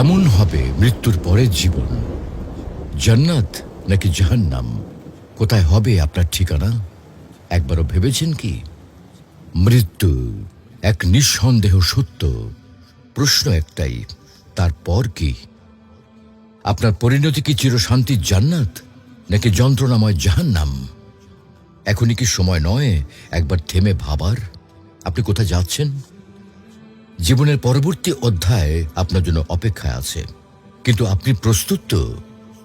কেমন হবে মৃত্যুর পরের জীবন? জান্নাত নাকি জাহান্নাম? কোথায় হবে আপনার ঠিকানা? একবারও ভেবেছেন কি? মৃত্যু এক নিঃসন্দেহ সত্য। প্রশ্ন একটাই, তারপর কি? আপনার পরিণতি কি চিরশান্তির জান্নাত নাকি যন্ত্রণাময় জাহান্নাম? এখনই কি সময় নয় একবার থেমে ভাবার? আপনি কোথায় যাচ্ছেন? জীবনের পরবর্তী অধ্যায় আপনার জন্য অপেক্ষায় আছে। কিন্তু আপনি প্রস্তুত তো?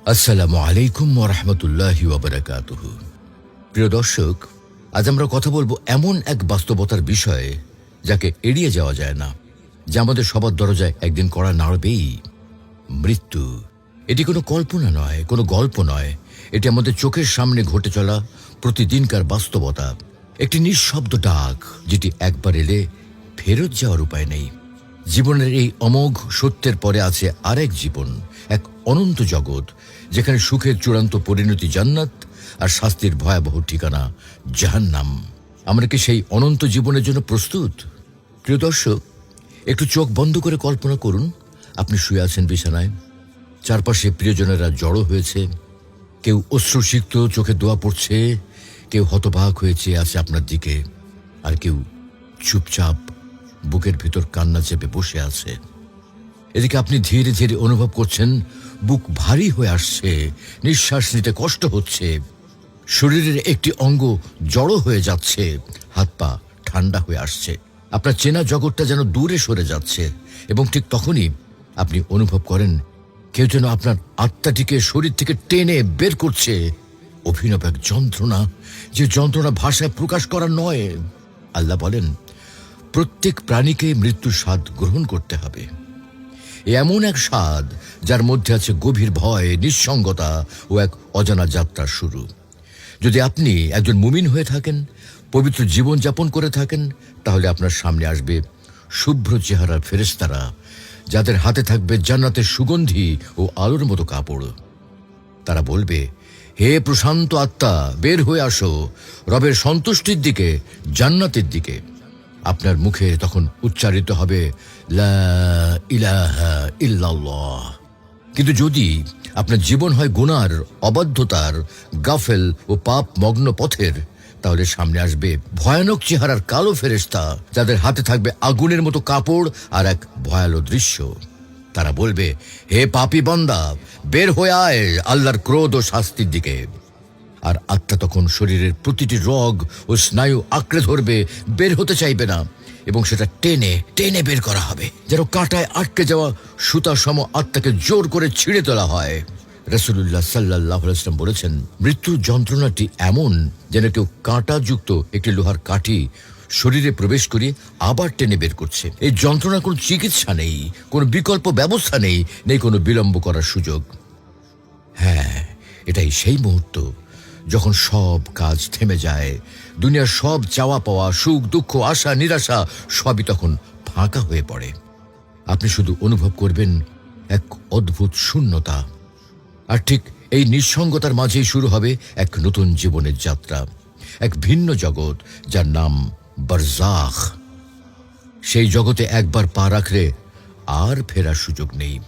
আসসালামু আলাইকুম রহমতুল্লাহ ওবরাকাতুহ প্রিয় দর্শক, আজ আমরা কথা বলব এমন এক বাস্তবতার বিষয়ে যাকে এড়িয়ে যাওয়া যায় না, যা আমাদের সবার দরজায় একদিন করা নাড়বেই। মৃত্যু। এটি কোনো কল্পনা নয়, কোনো গল্প নয়। এটি আমাদের চোখের সামনে ঘটে চলা প্রতিদিনকার বাস্তবতা। একটি নিঃশব্দ ডাক, যেটি একবার এলে ফেরত যাওয়ার উপায় নেই। জীবনের এই অমোঘ সত্যের পরে আছে আরেক জীবন, এক অনন্ত জগৎ, যেখানে সুখের চূড়ান্ত পরিণতি জান্নাত আর শাস্তির ভয়াবহ ঠিকানা জাহান্নাম। আমরা কি সেই অনন্ত জীবনের জন্য প্রস্তুত? প্রিয় দর্শক, একটু চোখ বন্ধ করে কল্পনা করুন, আপনি শুয়ে আছেন বিছানায়। চারপাশে প্রিয়জনেরা জড়ো হয়েছে, কেউ অশ্রুসিক্ত চোখে দোয়া পড়ছে, কেউ হতবাক হয়েছে আছে আপনার দিকে, আর কেউ চুপচাপ বুকের ভিতর কান্না চেপে বসে আছে। এদিকে আপনি ধীরে ধীরে অনুভব করছেন, বুক ভারী হয়ে আসছে, নিঃশ্বাস নিতে কষ্ট হচ্ছে। শরীরের একটি অঙ্গ জড়ো হয়ে যাচ্ছে, হাত পা ঠান্ডা হয়ে আসছে। আপনার চেনা জগৎটা যেন দূরে সরে যাচ্ছে এবং ঠিক তখনই আপনি অনুভব করেন, কেউ যেন আপনার আত্মাটিকে শরীর থেকে টেনে বের করছে। অভিনব এক যন্ত্রণা, যে যন্ত্রণা ভাষায় প্রকাশ করা নয়। আল্লাহ বলেন প্রত্যেক প্রাণীকে মৃত্যুর স্বাদ গ্রহণ করতে হবে। এমন এক স্বাদ, যার মধ্যে আছে গভীর ভয়, নিঃসঙ্গতা ও এক অজানা যাত্রার শুরু। যদি আপনি একজন মুমিন হয়ে থাকেন, পবিত্র জীবন যাপন করে থাকেন, তাহলে আপনার সামনে আসবে শুভ্র চেহারার ফেরেস্তারা যাদের হাতে থাকবে জান্নাতের সুগন্ধি ও আলোর মতো কাপড়। তারা বলবে, হে প্রশান্ত আত্মা, বের হয়ে আসো। রবের সন্তুষ্টির দিকে, জান্নাতের দিকে। আপনার মুখে তখন উচ্চারিত হবে ইল্লাল্লাহ। কিন্তু যদি আপনার জীবন হয় গুনার, অবাধ্যতার, গাফেল ও পাপ মগ্ন পথের, তাহলে সামনে আসবে ভয়ানক চেহারার কালো ফেরেস্তা যাদের হাতে থাকবে আগুনের মতো কাপড় আর এক ভয়ালো দৃশ্য। তারা বলবে, হে পাপি বন্দা, বের হয়ে আয় আল্লাহর ক্রোধ ও শাস্তির দিকে। আর আত্মা তখন শরীরের প্রতিটি রগ ও স্নায়ু আঁকড়ে ধরবে, বের হতে চাইবে না। এবং সেটা টেনে টেনে বের করা হবে। যেন কাঁটায় আটকে যাওয়া সুতা সম আত্মাকে জোর করে ছিঁড়ে তোলা হয়। রসুল্লাহ সাল্লাহ ইসলাম বলেছেন, মৃত্যুর যন্ত্রণাটি এমন যেন কেউ কাঁটাযুক্ত একটি লোহার কাঠি শরীরে প্রবেশ করে আবার টেনে বের করছে। এই যন্ত্রণার কোনো চিকিৎসা নেই, কোনো বিকল্প ব্যবস্থা নেই নেই কোনো বিলম্ব করার সুযোগ। হ্যাঁ এটাই সেই মুহূর্ত। যখন সব কাজ থেমে যায়, দুনিয়ার সব চাওয়া পাওয়া, সুখ, দুঃখ, আশা, নিরাশা, সবই তখন ফাঁকা হয়ে পড়ে। আপনি শুধু অনুভব করবেন এক অদ্ভুত শূন্যতা। আর ঠিক এই নিঃসঙ্গতার মাঝেই শুরু হবে এক নতুন জীবনের যাত্রা। এক ভিন্ন জগৎ, যার নাম বারজাখ। সেই জগতে একবার পা রাখলে আর ফেরার সুযোগ নেই।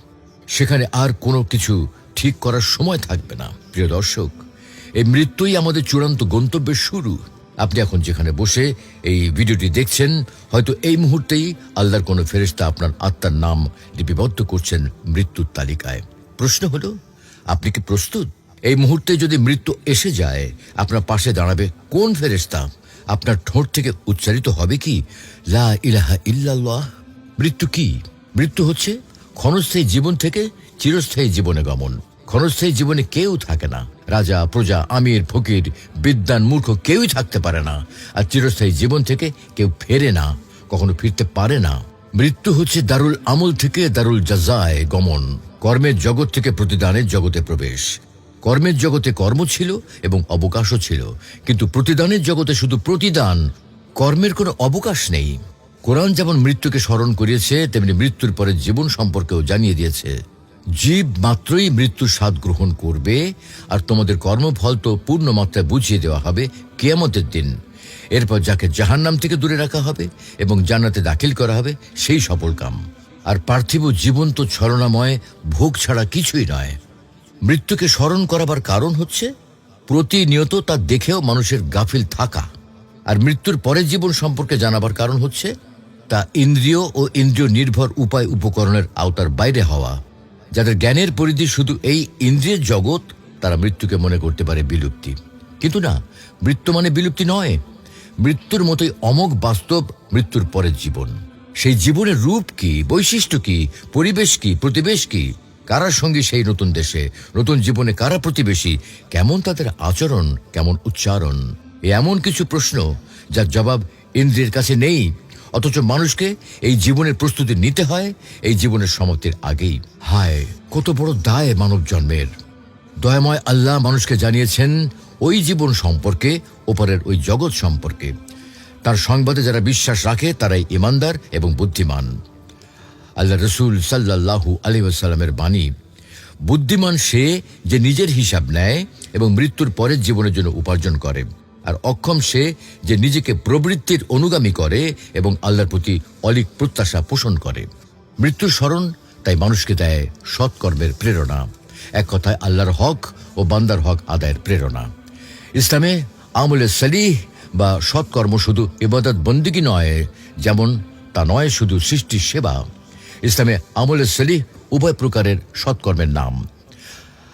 সেখানে আর কোনো কিছু ঠিক করার সময় থাকবে না, প্রিয় দর্শক। এই মৃত্যুই আমাদের চূড়ান্ত গন্তব্যের শুরু। আপনি এখন যেখানে বসে এই ভিডিওটি দেখছেন, হয়তো এই মুহূর্তেই আল্লাহর কোনো ফেরেশতা আপনার আত্মার নাম লিপিবদ্ধ করছেন মৃত্যুর তালিকায়। প্রশ্ন হলো, আপনি কি প্রস্তুত? এই মুহূর্তে যদি মৃত্যু এসে যায়, আপনার পাশে দাঁড়াবে কোন ফেরেশতা? আপনার ঠোঁট থেকে উচ্চারিত হবে কি, লা ইলাহা ইল্লাল্লাহ মৃত্যু কি? মৃত্যু হচ্ছে ক্ষণস্থায়ী জীবন থেকে চিরস্থায়ী জীবনে গমন। ক্ষণস্থায়ী জীবনে কেউ থাকে না। রাজা, প্রজা, আমির, ফকির বিদ্যান মূর্খ কেউই থাকতে পারে না। আর চিরস্থায়ী জীবন থেকে কেউ ফেরে না, কখনো ফিরতে পারে না। মৃত্যু হচ্ছে দারুল আমল থেকে দারুল জাজায় গমন। কর্মের জগৎ থেকে প্রতিদানের জগতে প্রবেশ। কর্মের জগতে কর্ম ছিল এবং অবকাশও ছিল। কিন্তু প্রতিদানের জগতে শুধু প্রতিদান, কর্মের কোনো অবকাশ নেই। কোরআন যেমন মৃত্যুকে স্মরণ করিয়েছে, তেমনি মৃত্যুর পরে জীবন সম্পর্কেও জানিয়ে দিয়েছে। জীব মাত্রই মৃত্যুর স্বাদ গ্রহণ করবে, আর তোমাদের কর্মফল তো পূর্ণ মাত্রায় বুঝিয়ে দেওয়া হবে কেয়ামতের দিন। এরপর যাকে জাহান্নাম থেকে দূরে রাখা হবে এবং জান্নাতে দাখিল করা হবে, সেই সফল কাম। আর পার্থিব জীবন তো ছলনাময়, ভোগ ছাড়া কিছুই নয়। মৃত্যুকে স্মরণ করাবার কারণ হচ্ছে, প্রতিনিয়ত তা দেখেও মানুষের গাফিল থাকা। আর মৃত্যুর পরের জীবন সম্পর্কে জানাবার কারণ হচ্ছে, তা ইন্দ্রিয় ও ইন্দ্রিয় নির্ভর উপায় উপকরণের আওতার বাইরে হওয়া। যাদের জ্ঞানের পরিধি শুধু এই ইন্দ্রিয়ের জগৎ, তারা মৃত্যুকে মনে করতে পারে বিলুপ্তি। কিন্তু না, মৃত্যু মানে বিলুপ্তি নয়। মৃত্যুর মতোই অমোঘ বাস্তব মৃত্যুর পরের জীবন। সেই জীবনের রূপ কি, বৈশিষ্ট্য কি, পরিবেশ কি, প্রতিবেশ কি, কারার সঙ্গে সেই নতুন দেশে, নতুন জীবনে কারা প্রতিবেশী, কেমন তাদের আচরণ, কেমন উচ্চারণ? এমন কিছু প্রশ্ন যার জবাব ইন্দ্রিয়ের কাছে নেই অথচ মানুষকে এই জীবনের প্রস্তুতি নিতে হয়, এই জীবনের সমাপ্তির আগেই। হায়, কত বড় দায় মানব জন্মের। দয়াময় আল্লাহ মানুষকে জানিয়েছেন, ওই জীবন সম্পর্কে, ওপরের ওই জগৎ সম্পর্কে। তার সংবাদে যারা বিশ্বাস রাখে, তারাই ইমানদার এবং বুদ্ধিমান। আল্লাহ রসুল সাল্লাহু আলী আসাল্লামের বাণী, বুদ্ধিমান সে যে নিজের হিসাব নেয় এবং মৃত্যুর পরের জীবনের জন্য উপার্জন করে। আর অক্ষম সে যে নিজেকে প্রবৃত্তির অনুগামী করে এবং আল্লাহর প্রতি অলিক প্রত্যাশা পোষণ করে। মৃত্যুর স্মরণ তাই মানুষকে দেয় সৎকর্মের প্রেরণা। এক কথায় আল্লাহর হক ও বান্দার হক আদায়ের প্রেরণা। ইসলামে আমলে সালিহ বা সৎকর্ম শুধু ইবাদত বন্দিগি নয়, যেমন তা নয় শুধু সৃষ্টির সেবা। ইসলামে আমলে সালিহ উভয় প্রকারের সৎকর্মের নাম।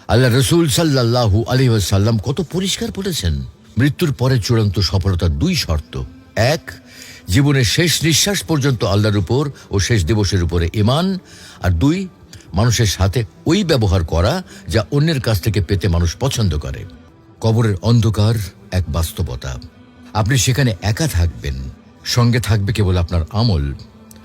আল্লাহ রসুল সাল্লাহু আলী সাল্লাম কত পরিষ্কার বলেছেন মৃত্যুর পরে চূড়ান্ত সফলতার দুই শর্ত। এক, জীবনের শেষ নিঃশ্বাস পর্যন্ত আল্লাহর উপর ও শেষ দিবসের উপরে ইমান আর দুই, মানুষের সাথে ওই ব্যবহার করা যা অন্যের কাছ থেকে পেতে মানুষ পছন্দ করে। কবরের অন্ধকার এক বাস্তবতা। আপনি সেখানে একা থাকবেন। সঙ্গে থাকবে কেবল আপনার আমল।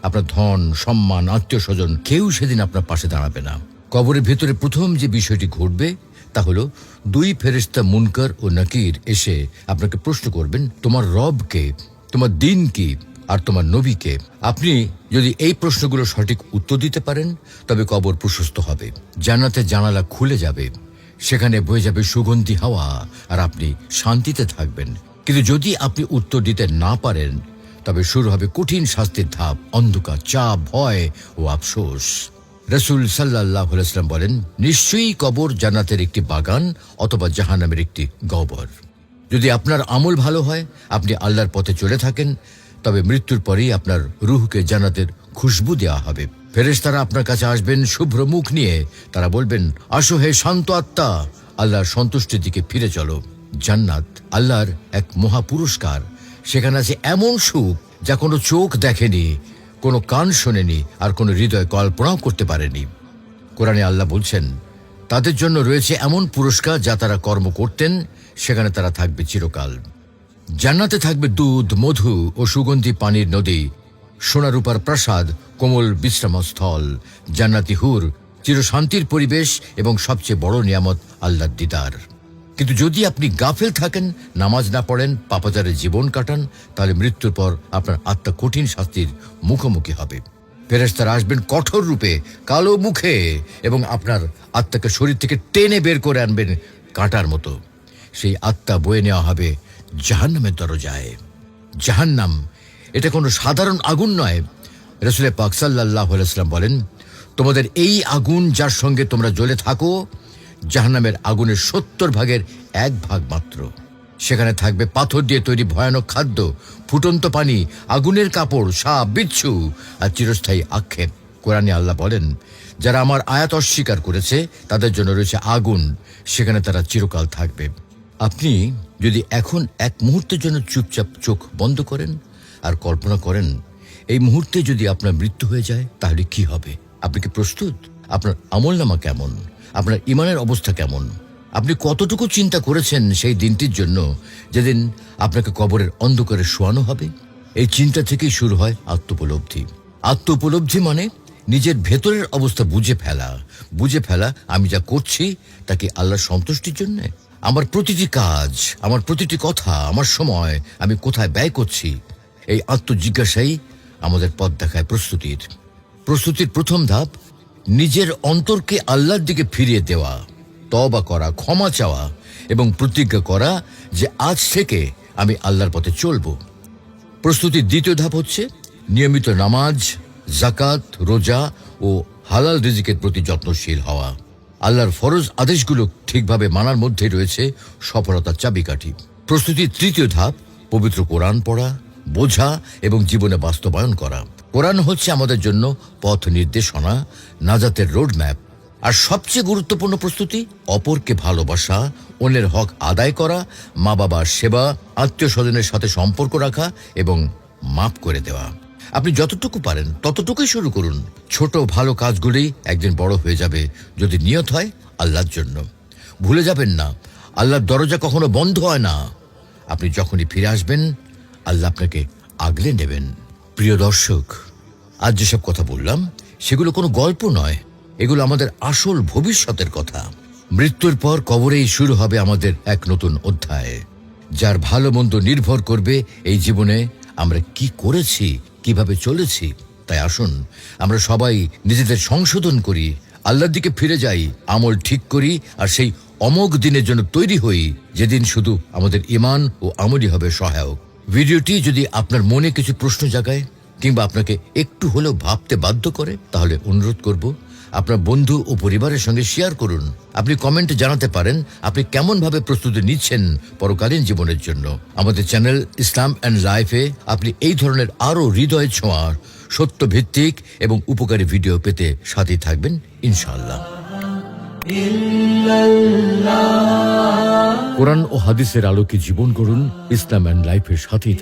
আপনার ধন, সম্মান, আত্মীয় স্বজন, কেউ সেদিন আপনার পাশে দাঁড়াবে না। কবরের ভেতরে প্রথম যে বিষয়টি ঘটবে তা হলো দুই ফেরেস্তা মুনকার ও নাকির এসে আপনাকে প্রশ্ন করবেন, তোমার রবকে তোমার দিন কি? আর তোমার নবীকে আপনি যদি এই প্রশ্নগুলো সঠিক উত্তর দিতে পারেন, তবে কবর প্রশস্ত হবে জানাতে জানালা খুলে যাবে, সেখানে বয়ে যাবে সুগন্ধি হাওয়া, আর আপনি শান্তিতে থাকবেন। কিন্তু যদি আপনি উত্তর দিতে না পারেন, তবে শুরু হবে কঠিন শাস্তির ধাপ, অন্ধকার, চাপ, ভয় ও আফসোস। রসুল সাল্লাহ ইসলাম বলেন, নিশ্চয়ই কবর জান্নাতের একটি বাগান অথবা জাহান্নামের একটি গবর। যদি আপনার আমল ভালো হয়, আপনি আল্লাহর পথে চলে থাকেন, তবে মৃত্যুর পরেই আপনার রুহকে জান্নাতের খুশবু দেওয়া হবে। ফেরেশতারা আপনার কাছে আসবেন শুভ্র মুখ নিয়ে। তারা বলবেন, আসো হে শান্ত আত্মা, আল্লাহর সন্তুষ্টির দিকে ফিরে চলো। জান্নাত আল্লাহর এক মহা পুরস্কার সেখানে আছে এমন সুখ যা কোনো চোখ দেখেনি। কোনো কান শোনেনি আর কোনো হৃদয় কল্পনাও করতে পারেনি। কোরআনে আল্লাহ বলছেন, তাদের জন্য রয়েছে এমন পুরস্কার যা তারা কর্ম করতেন, সেখানে তারা থাকবে চিরকাল। জান্নাতে থাকবে দুধ, মধু ও সুগন্ধি পানির নদী, সোনারূপার প্রাসাদ, কোমল বিশ্রামস্থল, জান্নাতি হুর, চিরশান্তির পরিবেশ এবং সবচেয়ে বড় নিয়ামত আল্লাহ দিদার। কিন্তু যদি আপনি গাফেল থাকেন, নামাজ না পড়েন পাপাচারে জীবন কাটান, তাহলে মৃত্যুর পর আপনার আত্মা কঠিন শাস্তির মুখোমুখি হবে। ফেরেস্তারা আসবেন কঠোর রূপে, কালো মুখে, এবং আপনার আত্মাকে শরীর থেকে টেনে বের করে আনবেন কাঁটার মতো। সেই আত্মা বয়ে নেওয়া হবে জাহান্নামের দরজায়। জাহান্নাম, এটা কোনো সাধারণ আগুন নয়। রসুলের পাক সাল্লাহ আলাইসাল্লাম বলেন, তোমাদের এই আগুন যার সঙ্গে তোমরা জ্বলে থাকো জাহান্নামের আগুনের সত্তর ভাগের এক ভাগ মাত্র। সেখানে থাকবে পাথর দিয়ে তৈরি ভয়ানক খাদ্য, ফুটন্ত পানি, আগুনের কাপড়, সাপ, বিচ্ছু আর চিরস্থায়ী আক্ষেপ। কোরআনে আল্লাহ বলেন, যারা আমার আয়াত অস্বীকার করেছে, তাদের জন্য রয়েছে আগুন, সেখানে তারা চিরকাল থাকবে। আপনি যদি এখন এক মুহূর্তের জন্য চুপচাপ চোখ বন্ধ করেন আর কল্পনা করেন, এই মুহূর্তে যদি আপনার মৃত্যু হয়ে যায়, তাহলে কি হবে? আপনি কি প্রস্তুত? আপনার আমলনামা কেমন? আপনার ইমানের অবস্থা কেমন? আপনি কতটুকু চিন্তা করেছেন সেই দিনটির জন্য যেদিন আপনাকে কবরের অন্ধকারে শোয়ানো হবে? এই চিন্তা থেকেই শুরু হয় আত্মোপলব্ধি। আত্মোপলব্ধি মানে নিজের ভেতরের অবস্থা বুঝে ফেলা। বুঝে ফেলা, আমি যা করছি, তা কি আল্লাহর সন্তুষ্টির জন্যে? আমার প্রতিটি কাজ, আমার প্রতিটি কথা, আমার সময়, আমি কোথায় ব্যয় করছি? এই আত্মজিজ্ঞাসাই আমাদের পথ দেখায় প্রস্তুতির। প্রস্তুতির প্রথম ধাপ নিজের অন্তরকে আল্লাহর দিকে ফিরিয়ে দেওয়া তবা করা, ক্ষমা চাওয়া এবং প্রতিজ্ঞা করা যে আজ থেকে আমি আল্লাহর পথে চলব। প্রস্তুতির দ্বিতীয় ধাপ হচ্ছে নিয়মিত নামাজ জাকাত রোজা ও হালাল রিজিকের প্রতি যত্নশীল হওয়া। আল্লাহর ফরজ আদেশগুলো ঠিকভাবে মানার মধ্যে রয়েছে সফলতার চাবিকাঠি। প্রস্তুতির তৃতীয় ধাপ, পবিত্র কোরআন পড়া, বোঝা এবং জীবনে বাস্তবায়ন করা। কোরআন হচ্ছে আমাদের জন্য পথ নির্দেশনা, নাজাতের রোডম্যাপ, আর সবচেয়ে গুরুত্বপূর্ণ প্রস্তুতি, অপরকে ভালোবাসা, অন্যের হক আদায় করা, মা বাবার সেবা, আত্মীয় স্বজনের সাথে সম্পর্ক রাখা এবং মাপ করে দেওয়া। আপনি যতটুকু পারেন, ততটুকুই শুরু করুন। ছোট ভালো কাজগুলি একদিন বড় হয়ে যাবে যদি নিয়ত হয় আল্লাহর জন্য। ভুলে যাবেন না, আল্লাহর দরজা কখনো বন্ধ হয় না। আপনি যখনই ফিরে আসবেন, আল্লাহ আপনাকে আগলে নেবেন। প্রিয় দর্শক, আজ যেসব কথা বললাম, সেগুলো কোনো গল্প নয়, এগুলো আমাদের আসল ভবিষ্যতের কথা। মৃত্যুর পর কবরেই শুরু হবে আমাদের এক নতুন অধ্যায়, যার ভালো মন্দ নির্ভর করবে এই জীবনে আমরা কি করেছি, কীভাবে চলেছি। তাই আসুন, আমরা সবাই নিজেদের সংশোধন করি, আল্লাহর দিকে ফিরে যাই, আমল ঠিক করি, আর সেই অমোঘ দিনের জন্য তৈরি হই, যেদিন শুধু আমাদের ইমান ও আমলই হবে সহায়ক। ভিডিওটি যদি আপনার মনে কিছু প্রশ্ন জাগায় কিংবা আপনাকে একটু হলেও ভাবতে বাধ্য করে, তাহলে অনুরোধ করব, আপনার বন্ধু ও পরিবারের সঙ্গে শেয়ার করুন। আপনি কমেন্টে জানাতে পারেন, আপনি কেমন ভাবে প্রস্তুতি নিচ্ছেন পরকালীন জীবনের জন্য। আমাদের চ্যানেল ইসলাম অ্যান্ড লাইফে আপনি এই ধরনের আরও হৃদয় ছোঁয়ার সত্য ভিত্তিক এবং উপকারী ভিডিও পেতে সাথেই থাকবেন, ইনশাআল্লাহ। কোরআন ও হাদিসের আলোকে জীবন করুন ইসলাম অ্যান্ড লাইফের সাথেই।